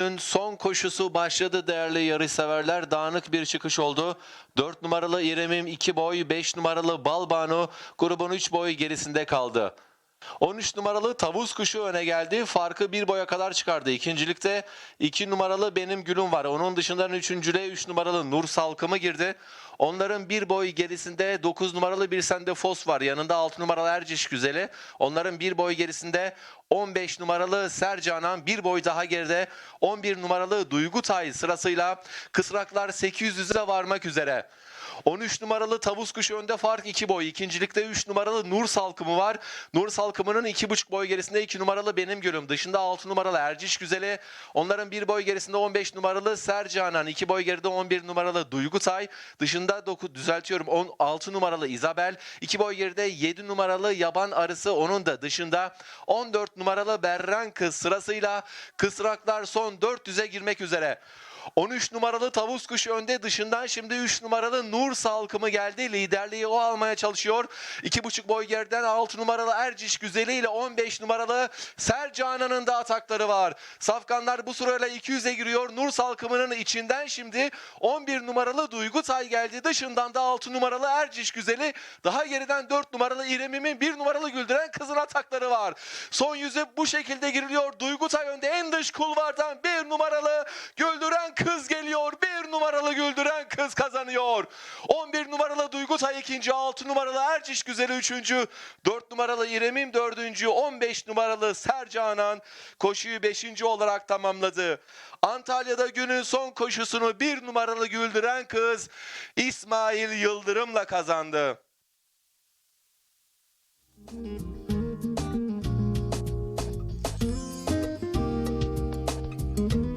Günün son koşusu başladı değerli yarışseverler. Dağınık bir çıkış oldu. 4 numaralı İremim 2 boy, 5 numaralı Balbano grubun 3 boy gerisinde kaldı. 13 numaralı tavus kuşu öne geldi. Farkı bir boya kadar çıkardı. İkincilikte 2 numaralı benim gülüm var. Onun dışından üçüncülüğe 3 numaralı Nur Salkımı girdi. Onların bir boy gerisinde 9 numaralı bir sende Fos var. Yanında 6 numaralı Erciş Güzeli. Onların bir boy gerisinde 15 numaralı Sercanan bir boy daha geride 11 numaralı Duygutay sırasıyla kısraklar 800'e varmak üzere. 13 numaralı tavus kuşu önde fark 2 boy. İkincilikte 3 numaralı Nur Salkımı var. Nur Salkımı'nın 2,5 boy gerisinde 2 numaralı Benim Gülüm. Dışında 6 numaralı Erciş Güzeli. Onların 1 boy gerisinde 15 numaralı Sercanan. 2 boy geride 11 numaralı Duygutay. Dışında 9 düzeltiyorum 16 numaralı Isabel. 2 boy geride 7 numaralı Yaban Arısı. Onun da dışında 14 numaralı Berran Kız sırasıyla kısraklar son 400'e girmek üzere. 13 numaralı tavus kuşu önde dışından şimdi 3 numaralı Nur Salkımı geldi. Liderliği o almaya çalışıyor. 2,5 boy geriden 6 numaralı Erciş Güzeli ile 15 numaralı Sercanan'ın da atakları var. Safkanlar bu sırayla 200'e giriyor. Nur Salkımı'nın içinden şimdi 11 numaralı Duygutay geldi. Dışından da 6 numaralı Erciş Güzeli. Daha geriden 4 numaralı İremim'in 1 numaralı Güldüren kızın atakları var. Son yüze bu şekilde giriliyor. Duygutay önde en dış kulvardan 1 numaralı Güldüren kız geliyor. Bir numaralı güldüren kız kazanıyor. 11 numaralı Duygutay ikinci, 6 numaralı Erciş Güzeli üçüncü, 4 numaralı İremim dördüncü, 15 numaralı Sercanan koşuyu beşinci olarak tamamladı. Antalya'da günün son koşusunu bir numaralı güldüren kız İsmail Yıldırım'la kazandı. Thank you